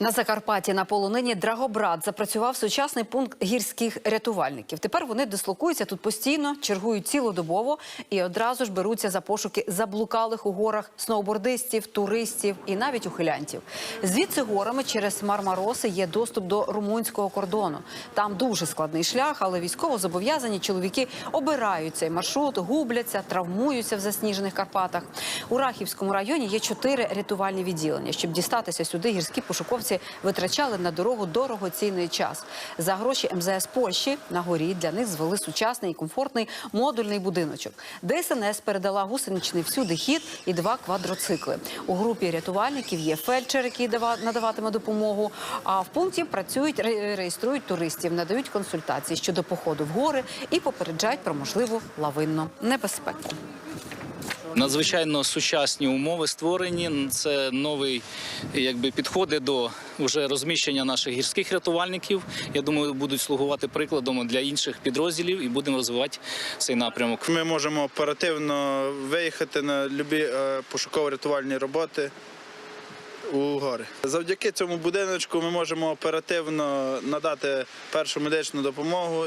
На Закарпатті на полонині Драгобрат запрацював сучасний пункт гірських рятувальників. Тепер вони дислокуються тут постійно, чергують цілодобово і одразу ж беруться за пошуки заблукалих у горах сноубордистів, туристів і навіть ухилянтів. Звідси горами через Мармароси є доступ до румунського кордону. Там дуже складний шлях, але військово зобов'язані чоловіки обирають цей маршрут, губляться, травмуються в засніжених Карпатах. У Рахівському районі є чотири рятувальні відділення. Щоб дістатися сюди, гірські пошуковці витрачали на дорогу дорогоцінний час. За гроші МЗС Польщі на горі для них звели сучасний і комфортний модульний будиночок. ДСНС передала гусеничний всюди хід і два квадроцикли. У групі рятувальників є фельдшер, який дава- надаватиме допомогу. А в пункті працюють, ре- реєструють туристів, надають консультації щодо походу в гори і попереджають про можливу лавинну небезпеку. Надзвичайно сучасні умови створені. Це новий якби підходи до вже розміщення наших гірських рятувальників. Я думаю, будуть слугувати прикладом для інших підрозділів і будемо розвивати цей напрямок. Ми можемо оперативно виїхати на любі е, пошуково-рятувальні роботи у гори. Завдяки цьому будиночку ми можемо оперативно надати першу медичну допомогу.